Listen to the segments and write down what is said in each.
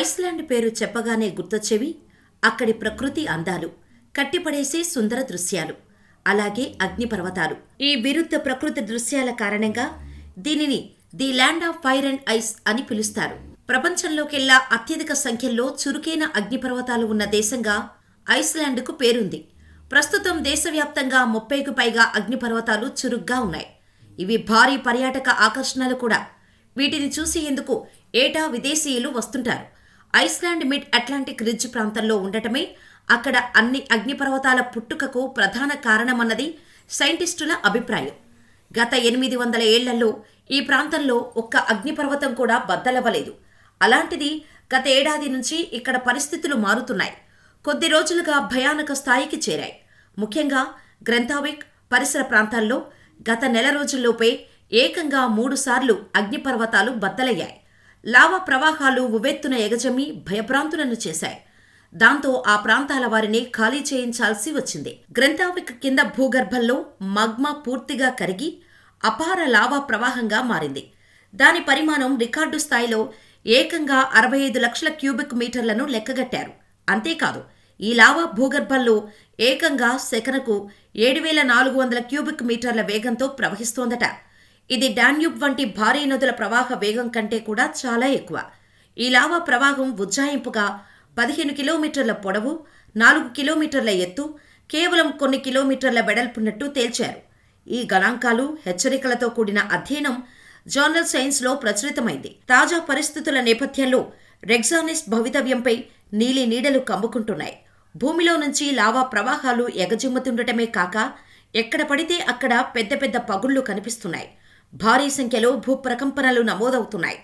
Iceland పేరు చెప్పగానే గుర్తొచ్చేవి అక్కడి ప్రకృతి అందాలు కట్టిపడేసే సుందర దృశ్యాలు అలాగే అగ్నిపర్వతాలు. ఈ విరుద్ధ ప్రకృతి దృశ్యాల కారణంగా దీనిని the land of fire and ice అని పిలుస్తారు. ప్రపంచంలోకెల్లా అత్యధిక సంఖ్యలో చురుకైన అగ్నిపర్వతాలు ఉన్న దేశంగా ఐస్లాండ్కు పేరుంది. ప్రస్తుతం దేశవ్యాప్తంగా ముప్పైకు పైగా అగ్నిపర్వతాలు చురుగ్గా ఉన్నాయి. ఇవి భారీ పర్యాటక ఆకర్షణలు కూడా. వీటిని చూసేందుకు ఏటా విదేశీయులు వస్తుంటారు. ఐస్లాండ్ మిడ్ అట్లాంటిక్ రిడ్జ్ ప్రాంతంలో ఉండటమే అక్కడ అన్ని అగ్నిపర్వతాల పుట్టుకకు ప్రధాన కారణమన్నది సైంటిస్టుల అభిప్రాయం. గత ఎనిమిది వందల ఏళ్ళలో ఈ ప్రాంతంలో ఒక్క అగ్నిపర్వతం కూడా బద్దలవ్వలేదు. అలాంటిది గత ఏడాది నుంచి ఇక్కడ పరిస్థితులు మారుతున్నాయి. కొద్ది రోజులుగా భయానక స్థాయికి చేరాయి. ముఖ్యంగా గ్రంథావిక్ పరిసర ప్రాంతాల్లో గత నెల రోజుల్లోపే ఏకంగా మూడుసార్లు అగ్నిపర్వతాలు బద్దలయ్యాయి. లావా ప్రవాహాలు ఉవ్వెత్తున ఎగజమి భయభ్రాంతులను చేశాయి. దాంతో ఆ ప్రాంతాల వారిని ఖాళీ చేయించాల్సి వచ్చింది. గ్రంథావిక కింద భూగర్భంలో మగ్మా పూర్తిగా కరిగి అపార లావా ప్రవాహంగా మారింది. దాని పరిమాణం రికార్డు స్థాయిలో ఏకంగా అరవై ఐదు లక్షల క్యూబిక్ మీటర్లను లెక్కగట్టారు. అంతేకాదు ఈ లావా భూగర్భంలో ఏకంగా సెకనుకు ఏడు వేల నాలుగు వందల క్యూబిక్ మీటర్ల వేగంతో ప్రవహిస్తోందట. ఇది డాన్యూబ్ వంటి భారీ నదుల ప్రవాహ వేగం కంటే కూడా చాలా ఎక్కువ. ఈ లావా ప్రవాహం ఉజ్జాయింపుగా పదిహేను కిలోమీటర్ల పొడవు నాలుగు కిలోమీటర్ల ఎత్తు కేవలం కొన్ని కిలోమీటర్ల వెడల్పున్నట్టు తేల్చారు. ఈ గణాంకాలు హెచ్చరికలతో కూడిన అధ్యయనం జర్నల్ సైన్స్లో ప్రచురితమైంది. తాజా పరిస్థితుల నేపథ్యంలో రెగ్జానిస్ భవితవ్యంపై నీలి నీడలు కమ్ముకుంటున్నాయి. భూమిలో నుంచి లావా ప్రవాహాలు ఎగజిమ్ముతుండటమే కాక ఎక్కడ పడితే అక్కడ పెద్ద పెద్ద పగుళ్ళు కనిపిస్తున్నాయి. భారీ సంఖ్యలో భూప్రకంపనలు నమోదవుతున్నాయి.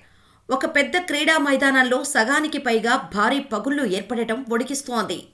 ఒక పెద్ద క్రీడా మైదానంలో సగానికి పైగా భారీ పగుళ్ళు ఏర్పడటం ఒడికిస్తోంది